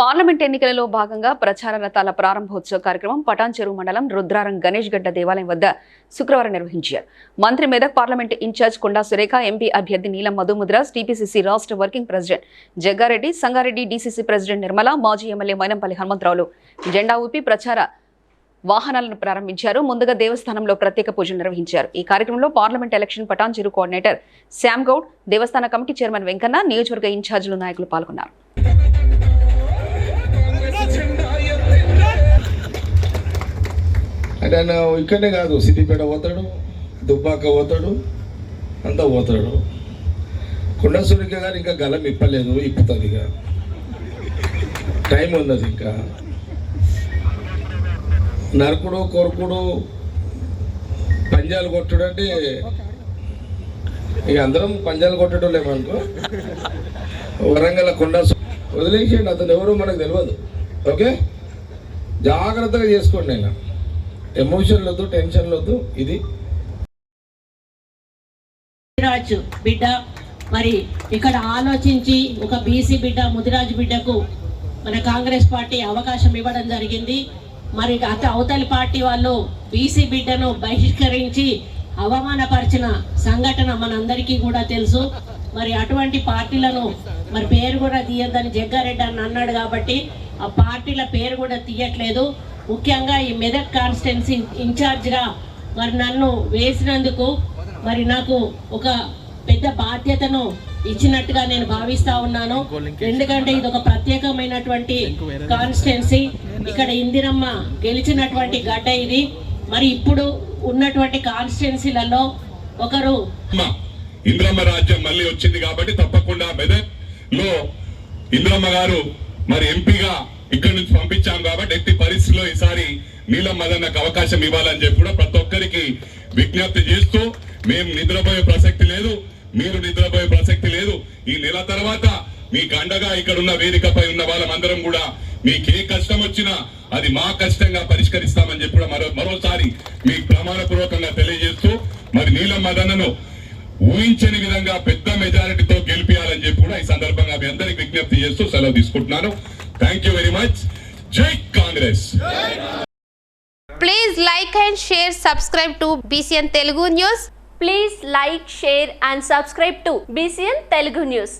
Parliament ఎన్నికలలో భాగంగా ప్రచార రథాల ప్రారంభోత్సవ కార్యక్రమం పటాన్చెరు మండలం రుద్రారం గణేష్ గడ్డ దేవాలయం వద్ద శుక్రవారం నిర్వహించారు. మంత్రి Medak parliament in charge Konda Surekha MP అభ్యర్థి నీలం మధుముద్రాస్ టీపీసీసీ రాష్ట్ర working president Jagga Reddy Sangareddy DCC president Nirmala మాజీ ఎమ్మెల్యే మైనంపల్లి హనుమంతరావులు. జెండా ఊపి ప్రచార వాహనాలను ప్రారంభించారు. ముందుగా దేవస్థానంలో ప్రత్యేక పూజలు నిర్వహించారు. ఈ కార్యక్రమంలో parliament election Patancheru coordinator Shyam Goud దేవస్థాన కమిటీ చైర్మన్ వెంకన్న నియోజకవర్గ ఇన్ఛార్జీలు నాయకులు పాల్గొన్నారు. ఆయన ఇక్కడనే కాదు సిద్దిపేట పోతాడు దుబ్బాక పోతాడు అంతా పోతాడు. కొండసూరిక గారు ఇంకా గలం ఇప్పలేదు ఇప్పుతుంది ఇక. టైం ఉన్నది ఇంకా. నరకుడు కొరకుడు పంజాలు కొట్టుడు అంటే ఇక అందరం పంజాలు కొట్టడం లేమనుకో వరంగల్ కొండ వదిలేసేయండి అతను ఎవరు మనకు తెలియదు. ఓకే? జాగ్రత్తగా చేసుకోండి నేను ఎమోషన్ వద్దు టెన్షన్ వద్దు ఇది రాజు బిడ్డ మరి ఇక్కడ ఆలోచించి ఒక బీసీ బిడ్డ ముదిరాజు బిడ్డకు మన కాంగ్రెస్ పార్టీ అవకాశం ఇవ్వడం జరిగింది. మరి అత అవతలి పార్టీ వాళ్ళు బీసీ బిడ్డను బహిష్కరించి అవమానపరిచిన సంఘటన మనందరికీ కూడా తెలుసు. మరి అటువంటి పార్టీలను మరి పేరు కూడా తీయద్దని జగ్గారెడ్డి అని అన్నాడు కాబట్టి ఆ పార్టీల పేరు కూడా తీయట్లేదు. ముఖ్యంగా ఈ మెదక్ కాన్స్టిట్యున్సీ ఇన్ఛార్జ్గా మరి నన్ను వేసినందుకు మరి నాకు ఒక పెద్ద బాధ్యతను ఇచ్చినట్టుగా నేను భావిస్తా ఉన్నాను. ఎందుకంటే ఇది ఒక ప్రత్యేకమైనటువంటి కాన్స్టిట్యున్సీ. ఇక్కడ ఇందిరమ్మ గెలిచినటువంటి గడ్డ ఇది. మరి ఇప్పుడు ఉన్నటువంటి కాన్స్టిట్యున్సీలలో ఒకరు ఇంద్రమ్మ రాజ్యం మళ్ళీ వచ్చింది కాబట్టి తప్పకుండా మెదక్లో ఇంద్రమ్మ గారు మరి ఎంపీగా ఇక్కడ నుంచి పంపించాం కాబట్టి ఎట్టి పరిస్థితిలో ఈసారి నీలం మదన్నకు అవకాశం ఇవ్వాలని చెప్పి కూడా ప్రతి ఒక్కరికి విజ్ఞప్తి చేస్తూ మేము నిద్రపోయే ప్రసక్తి లేదు మీరు నిద్రపోయే ప్రసక్తి లేదు. ఈ నెల తర్వాత మీకు అండగా ఇక్కడ ఉన్న వేదికపై ఉన్న వాళ్ళమందరం కూడా మీకు ఏ కష్టం వచ్చినా అది మా కష్టంగా పరిష్కరిస్తామని చెప్పి మరో మరోసారి మీకు ప్రమాణపూర్వకంగా తెలియజేస్తూ మరి నీలం మదన్నను ఊహించని విధంగా పెద్ద మెజారిటీతో గెలిపించాలని చెప్పి కూడా ఈ సందర్భంగా మీ అందరికి విజ్ఞప్తి చేస్తూ సెలవు తీసుకుంటున్నాను. Thank you very much. Jai Congress. Please like and share, subscribe to BCN Telugu News. Please like, share and subscribe to BCN Telugu News.